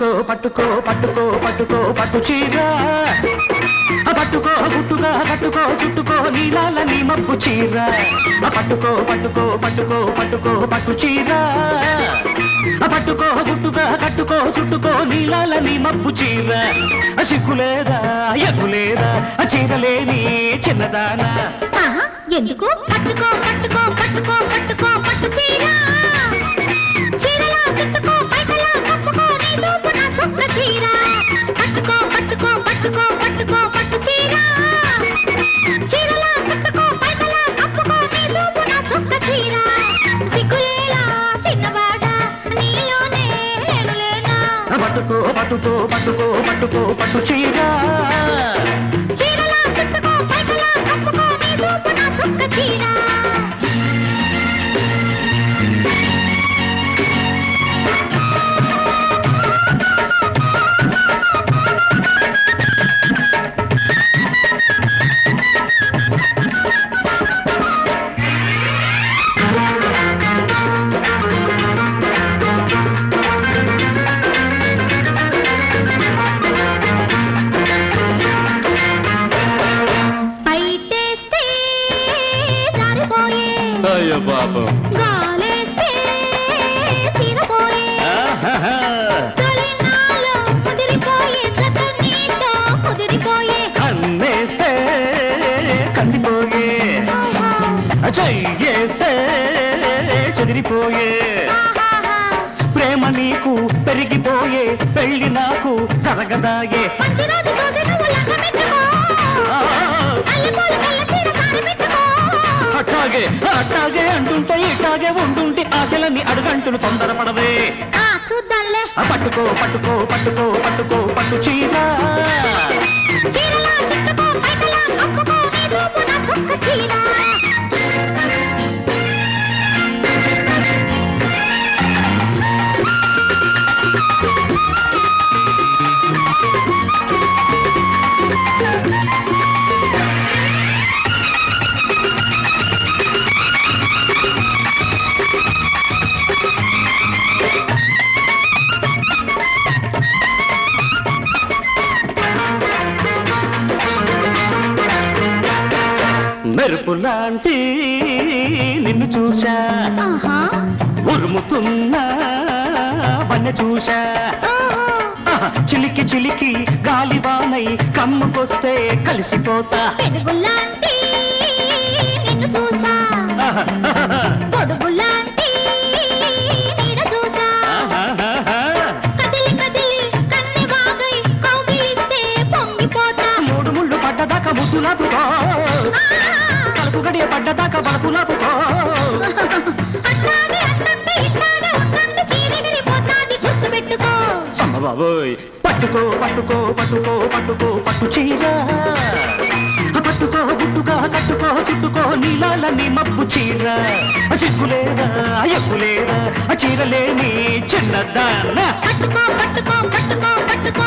పట్టుకో పట్టుకో పట్టుకో పట్టుకో పట్టు చీర. పట్టుకో గుట్టుగా కట్టుకో చుట్టుకో నీలాల నీ మబ్బు చీర. పట్టుకో పట్టుకో పట్టుకో పట్టుకో పట్టు చీర. పట్టుకో గుట్టుగా కట్టుకో చుట్టుకో నీలాల నీ మబ్బు చీర. సిగ్గులేదా ఎగులేదా చీరలేని చిన్నదానా. ఎందుకు? పట్టుకో పట్టుకో పట్టుకో. పట్టుకో పట్టుకో పట్టుకో పట్టుకో పట్టు చీర. చీరలా చుట్టుకో పైకలా కప్పుకో నీ చూపు నా చుక్క చీర. అయ్యో పాపం. కన్నేస్తే కందిపోయే. చెయ్యేస్తే చెదిరిపోయే. ప్రేమ నీకు పెరిగిపోయే. పెళ్ళి నాకు జరగదాయే. అట్టాగే అంటుంటే ఇట్టాగే ఉంటుంటే ఆశలన్నీ అడుగంటులు తొందరపడవే. చూద్దాంలే. పట్టుకో పట్టుకో పట్టుకో పట్టుకో పట్టు చీర మెరుపు లాంటి నిన్ను చూశా. ఉరుముతున్నా వన్నె చూశా. చిలికి చిలికి గాలివానై కమ్ముకొస్తే కలిసిపోతా. నిన్ను చూసా ఆ, కలుపు గడియ పడ్డదాకా బలపులాపుకో అమ్మ బాబోయ్ పట్టుకో పట్టుకో పట్టుకో పట్టుకో పట్టు చీర. పట్టుకో గుట్టుగా కట్టుకో చుట్టుకో నీలాల నీ మబ్బు చీర. ఎగ్గులేదా ఆ చీరలేని చిన్నదాన. పట్టుకో పట్టుకో పట్టుకో పట్టుకో